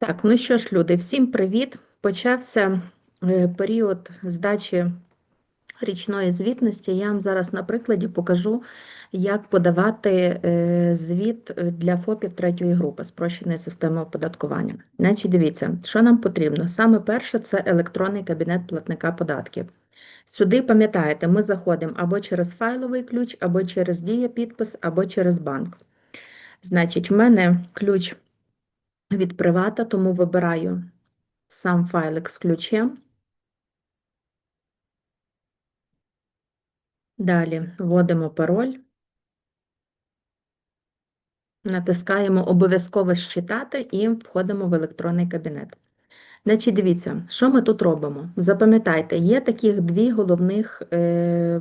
Так, ну що ж, люди, всім привіт! Почався е, період здачі річної звітності. Я вам зараз на прикладі покажу, як подавати е, звіт е, для ФОПів третьої групи спрощеної системи оподаткування. Значить, дивіться, що нам потрібно. Саме перше це електронний кабінет платника податків. Сюди, пам'ятаєте, ми заходимо або через файловий ключ, або через дієпідпис, або через банк. Значить, в мене ключ від привата, тому вибираю сам файлик з ключем. Далі вводимо пароль, натискаємо обов'язково «Считати» і входимо в електронний кабінет. Значить, дивіться, що ми тут робимо? Запам'ятайте, є таких дві головних, е,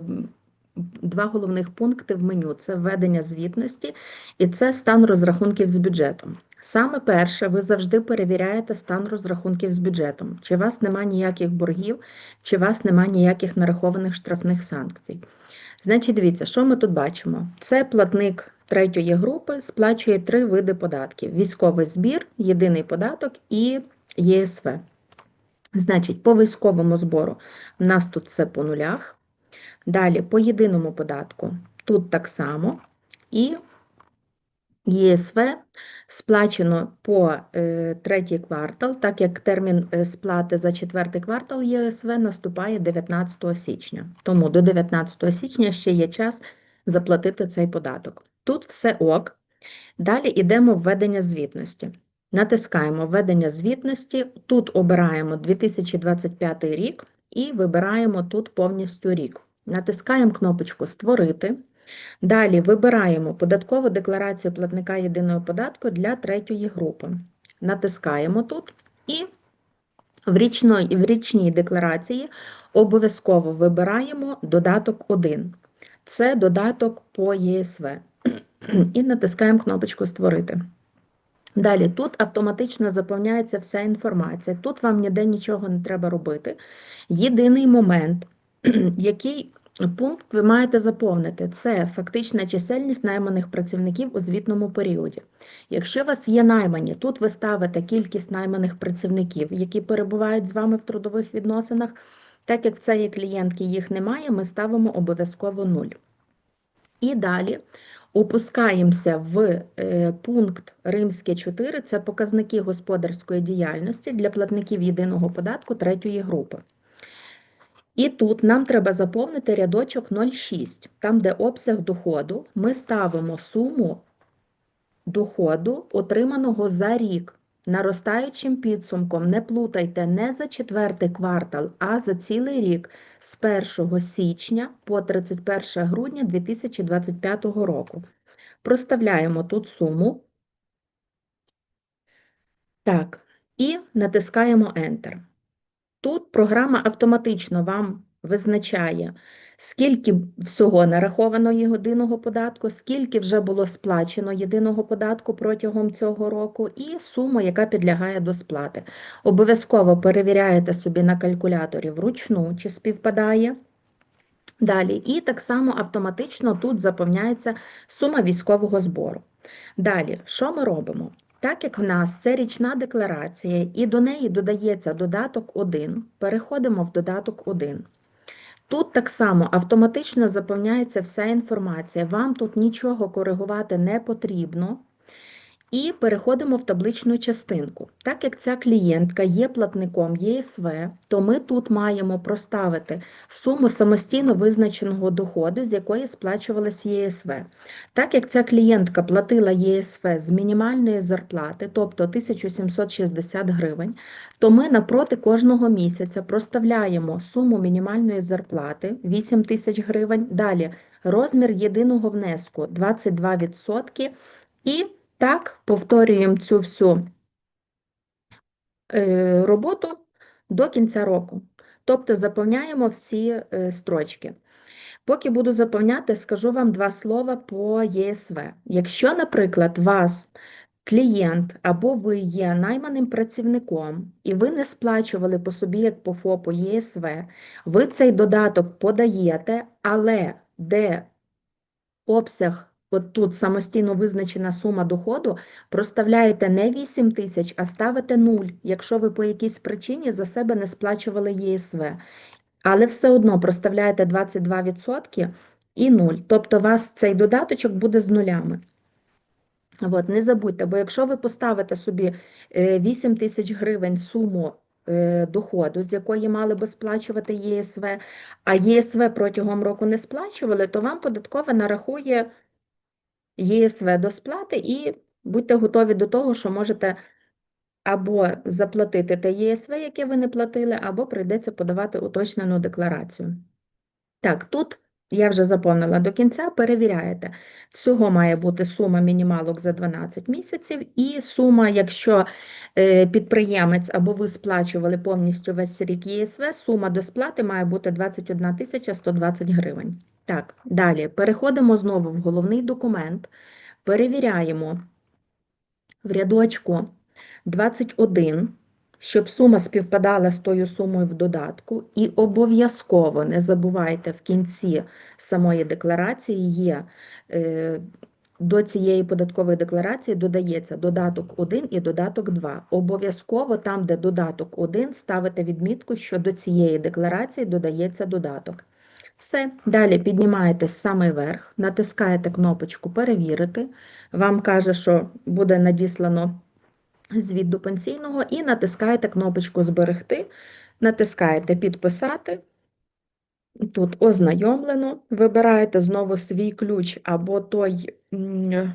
два головних пункти в меню: це введення звітності і це стан розрахунків з бюджетом. Саме перше, ви завжди перевіряєте стан розрахунків з бюджетом, чи у вас немає ніяких боргів, чи у вас немає ніяких нарахованих штрафних санкцій. Значить, дивіться, що ми тут бачимо? Це платник третьої групи сплачує три види податків: військовий збір, єдиний податок і ЄСВ. Значить, по військовому збору в нас тут це по нулях. Далі по єдиному податку тут так само. І ЄСВ сплачено по е, третій квартал, так як термін е, сплати за четвертий квартал ЄСВ наступає 19 січня. Тому до 19 січня ще є час заплатити цей податок. Тут все ок. Далі йдемо введення звітності. Натискаємо введення звітності, тут обираємо 2025 рік і вибираємо тут повністю рік. Натискаємо кнопочку Створити. Далі вибираємо податкову декларацію платника єдиного податку для третьої групи. Натискаємо тут і в річній, в річній декларації обов'язково вибираємо додаток 1. Це додаток по ЄСВ. І натискаємо кнопочку Створити. Далі тут автоматично заповняється вся інформація. Тут вам ніде нічого не треба робити. Єдиний момент, який пункт ви маєте заповнити, це фактична чисельність найманих працівників у звітному періоді. Якщо у вас є наймані, тут ви ставите кількість найманих працівників, які перебувають з вами в трудових відносинах. Так як в цієї клієнтки їх немає, ми ставимо обов'язково 0. І далі опускаємося в е, пункт Римське 4, це показники господарської діяльності для платників єдиного податку третьої групи. І тут нам треба заповнити рядочок 0,6, там, де обсяг доходу, ми ставимо суму доходу, отриманого за рік. Наростаючим підсумком не плутайте не за четвертий квартал, а за цілий рік з 1 січня по 31 грудня 2025 року. Проставляємо тут суму. Так, і натискаємо Enter. Тут програма автоматично вам визначає, скільки всього нараховано єдиного податку, скільки вже було сплачено єдиного податку протягом цього року, і сума, яка підлягає до сплати. Обов'язково перевіряєте собі на калькуляторі вручну, чи співпадає. Далі, і так само автоматично тут заповняється сума військового збору. Далі, що ми робимо? Так як в нас це річна декларація, і до неї додається додаток 1, переходимо в додаток 1. Тут так само автоматично заповняється вся інформація, вам тут нічого коригувати не потрібно. І переходимо в табличну частинку. Так як ця клієнтка є платником ЄСВ, то ми тут маємо проставити суму самостійно визначеного доходу, з якої сплачувалась ЄСВ. Так як ця клієнтка платила єСВ з мінімальної зарплати, тобто 1760 гривень, то ми напроти кожного місяця проставляємо суму мінімальної зарплати 8 тисяч гривень, далі розмір єдиного внеску 22% і так, повторюємо цю всю е, роботу до кінця року. Тобто заповняємо всі е, строчки. Поки буду заповняти, скажу вам два слова по ЄСВ. Якщо, наприклад, вас клієнт або ви є найманим працівником, і ви не сплачували по собі, як по ФОПу ЄСВ, ви цей додаток подаєте, але де обсяг от тут самостійно визначена сума доходу, проставляєте не 8 тисяч, а ставите 0, якщо ви по якійсь причині за себе не сплачували ЄСВ. Але все одно проставляєте 22% і 0. Тобто у вас цей додаточок буде з нулями. От, не забудьте, бо якщо ви поставите собі е, 8 тисяч гривень суму е, доходу, з якої мали би сплачувати ЄСВ, а ЄСВ протягом року не сплачували, то вам податкова нарахує ЄСВ до сплати і будьте готові до того, що можете або заплатити те ЄСВ, яке ви не платили, або прийдеться подавати уточнену декларацію. Так, тут я вже заповнила до кінця, перевіряєте. Всього має бути сума мінімалок за 12 місяців, і сума, якщо е, підприємець або ви сплачували повністю весь рік ЄСВ, сума до сплати має бути 21 120 гривень. Так, далі переходимо знову в головний документ, перевіряємо в рядочку 21, щоб сума співпадала з тою сумою в додатку, і обов'язково не забувайте в кінці самої декларації є е, до цієї податкової декларації додається додаток 1 і додаток 2. Обов'язково там, де додаток 1, ставите відмітку, що до цієї декларації додається додаток. Все, далі піднімаєтесь саме вверх, натискаєте кнопочку Перевірити. Вам каже, що буде надіслано звіт до пенсійного, і натискаєте кнопочку Зберегти, натискаєте Підписати. Тут ознайомлено, вибираєте знову свій ключ або той ну,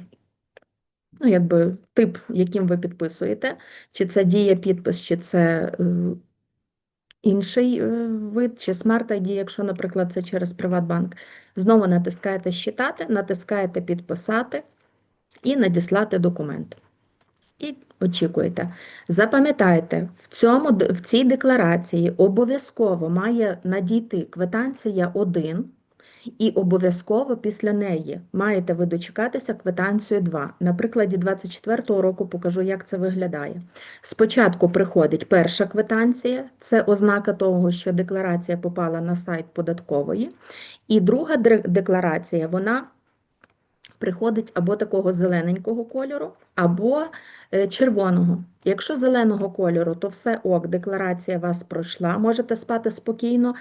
якби, тип, яким ви підписуєте, чи це діє підпис, чи це е, інший е, вид, чи Smart ID, якщо, наприклад, це через Приватбанк. Знову натискаєте Считати, натискаєте Підписати і надіслати документ. І очікуєте. Запам'ятайте, в, в цій декларації обов'язково має надійти квитанція 1, і обов'язково після неї маєте ви дочекатися квитанцію 2. На прикладі 24-го року покажу, як це виглядає. Спочатку приходить перша квитанція, це ознака того, що декларація попала на сайт податкової. І друга декларація, вона приходить або такого зелененького кольору, або е, червоного. Якщо зеленого кольору, то все ок, декларація вас пройшла, можете спати спокійно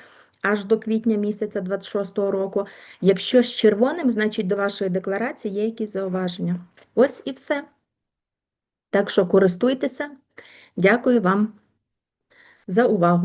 аж до квітня місяця 26-го року. Якщо з червоним, значить до вашої декларації є якісь зауваження. Ось і все. Так що користуйтеся. Дякую вам за увагу.